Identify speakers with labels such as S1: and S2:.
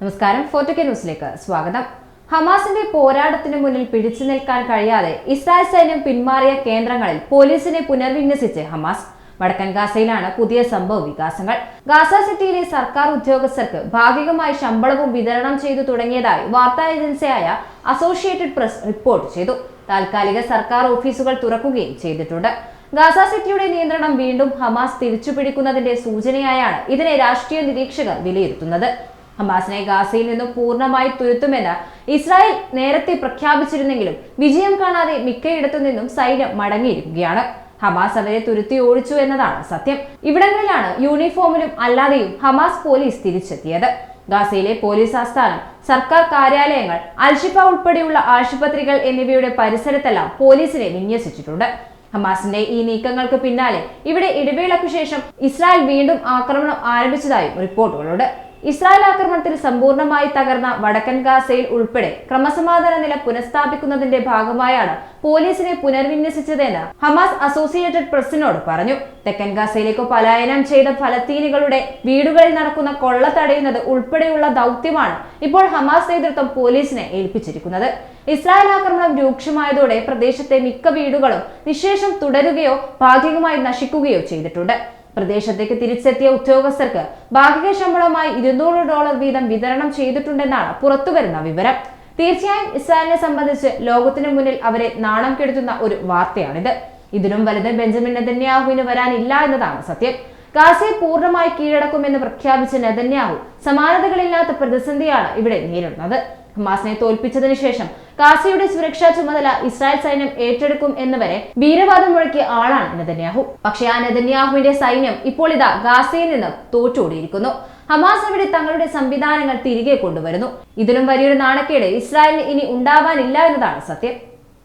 S1: നമസ്കാരം. ഫോർട്ടുകെ ന്യൂസിലേക്ക് സ്വാഗതം. ഹമാസിന്റെ പോരാട്ടത്തിന് മുന്നിൽ പിടിച്ചു നിൽക്കാൻ കഴിയാതെ ഇസ്രായേൽ സൈന്യം പിന്മാറിയ കേന്ദ്രങ്ങളിൽ പോലീസിനെ പുനർവിന്യസിച്ച് ഹമാസ്. വടക്കൻ ഗാസയിലാണ് പുതിയ സംഭവ വികാസങ്ങൾ. ഗാസ സിറ്റിയിലെ സർക്കാർ ഉദ്യോഗസ്ഥർക്ക് ഭാഗികമായി ശമ്പളവും വിതരണം ചെയ്തു തുടങ്ങിയതായി വാർത്താ ഏജൻസിയായ അസോസിയേറ്റഡ് പ്രസ് റിപ്പോർട്ട് ചെയ്തു. താൽക്കാലിക സർക്കാർ ഓഫീസുകൾ തുറക്കുകയും ചെയ്തിട്ടുണ്ട്. ഗാസ സിറ്റിയുടെ നിയന്ത്രണം വീണ്ടും ഹമാസ് തിരിച്ചുപിടിക്കുന്നതിന്റെ സൂചനയായാണ് ഇതിനെ രാഷ്ട്രീയ നിരീക്ഷകർ വിലയിരുത്തുന്നത്. ഹമാസിനെ ഗാസയിൽ നിന്നും പൂർണമായി തുരുത്തുമെന്ന് ഇസ്രായേൽ നേരത്തെ പ്രഖ്യാപിച്ചിരുന്നെങ്കിലും വിജയം കാണാതെ മിക്കയിടത്തു നിന്നും സൈന്യം മടങ്ങിയിരിക്കുകയാണ്. ഹമാസ് അവരെ തുരുത്തി ഓടിച്ചു എന്നതാണ് സത്യം. ഇവിടങ്ങളിലാണ് യൂണിഫോമിലും അല്ലാതെയും ഹമാസ് പോലീസ് തിരിച്ചെത്തിയത്. ഗാസയിലെ പോലീസ് ആസ്ഥാനം സർക്കാർ കാര്യാലയങ്ങൾ അൽഷിഫ ഉൾപ്പെടെയുള്ള ആശുപത്രികൾ എന്നിവയുടെ പരിസരത്തെല്ലാം പോലീസിനെ വിന്യസിച്ചിട്ടുണ്ട്. ഹമാസിന്റെ ഈ നീക്കങ്ങൾക്ക് പിന്നാലെ ഇവിടെ ഇടവേളയ്ക്കു ശേഷം ഇസ്രായേൽ വീണ്ടും ആക്രമണം ആരംഭിച്ചതായും റിപ്പോർട്ടുകളുണ്ട്. ഇസ്രായേൽ ആക്രമണത്തിൽ സമ്പൂർണമായി തകർന്ന വടക്കൻ ഗാസയിൽ ഉൾപ്പെടെ ക്രമസമാധാന നില പുനഃസ്ഥാപിക്കുന്നതിന്റെ ഭാഗമായാണ് പോലീസിനെ പുനർവിന്യസിച്ചതെന്ന് ഹമാസ് അസോസിയേറ്റഡ് പ്രസിനോട് പറഞ്ഞു. തെക്കൻ ഗാസയിലേക്ക് പലായനം ചെയ്ത ഫലസ്തീനികളുടെ വീടുകളിൽ നടക്കുന്ന കൊള്ള തടയുന്നത് ഉൾപ്പെടെയുള്ള ദൗത്യമാണ് ഇപ്പോൾ ഹമാസ് നേതൃത്വം പോലീസിനെ ഏൽപ്പിച്ചിരിക്കുന്നത്. ഇസ്രായേൽ ആക്രമണം രൂക്ഷമായതോടെ പ്രദേശത്തെ മിക്ക വീടുകളും നിശേഷം തുടരുകയോ ഭാഗികമായി നശിക്കുകയോ ചെയ്തിട്ടുണ്ട്. പ്രദേശത്തേക്ക് തിരിച്ചെത്തിയ ഉദ്യോഗസ്ഥർക്ക് ഭാഗിക ശമ്പളമായി ഇരുന്നൂറ് ഡോളർ വീതം വിതരണം ചെയ്തിട്ടുണ്ടെന്നാണ് പുറത്തുവരുന്ന വിവരം. തീർച്ചയായും ഇസ്രായേലിനെ സംബന്ധിച്ച് ലോകത്തിനു മുന്നിൽ അവരെ നാണം കെടുത്തുന്ന ഒരു വാർത്തയാണിത്. ഇതിനും വലുത് ബെഞ്ചമിൻ നെതന്യാഹുവിന് വരാനില്ല എന്നതാണ് സത്യം. ഗാസയെ പൂർണമായി കീഴടക്കുമെന്ന് പ്രഖ്യാപിച്ച നെതന്യാഹു സമാനതകളില്ലാത്ത പ്രതിസന്ധിയാണ് ഇവിടെ നേരിടുന്നത്. ഹമാസിനെ തോൽപ്പിച്ചതിനു ശേഷം ഗാസയുടെ സുരക്ഷാ ചുമതല ഇസ്രായേൽ സൈന്യം ഏറ്റെടുക്കും എന്നുവരെ വീരവാദം മുഴക്കിയ ആളാണ് നെതന്യാഹു. പക്ഷേ ആ നെതന്യാഹുവിന്റെ സൈന്യം ഇപ്പോൾ ഇതാ ഗാസയിൽ നിന്ന് തോറ്റോടിയിരിക്കുന്നു. ഹമാസ് അവിടെ തങ്ങളുടെ സംവിധാനങ്ങൾ തിരികെ കൊണ്ടുവരുന്നു. ഇതിലും വലിയൊരു നാണക്കേട് ഇസ്രായേലിന് ഇനി ഉണ്ടാവാനില്ല എന്നതാണ് സത്യം.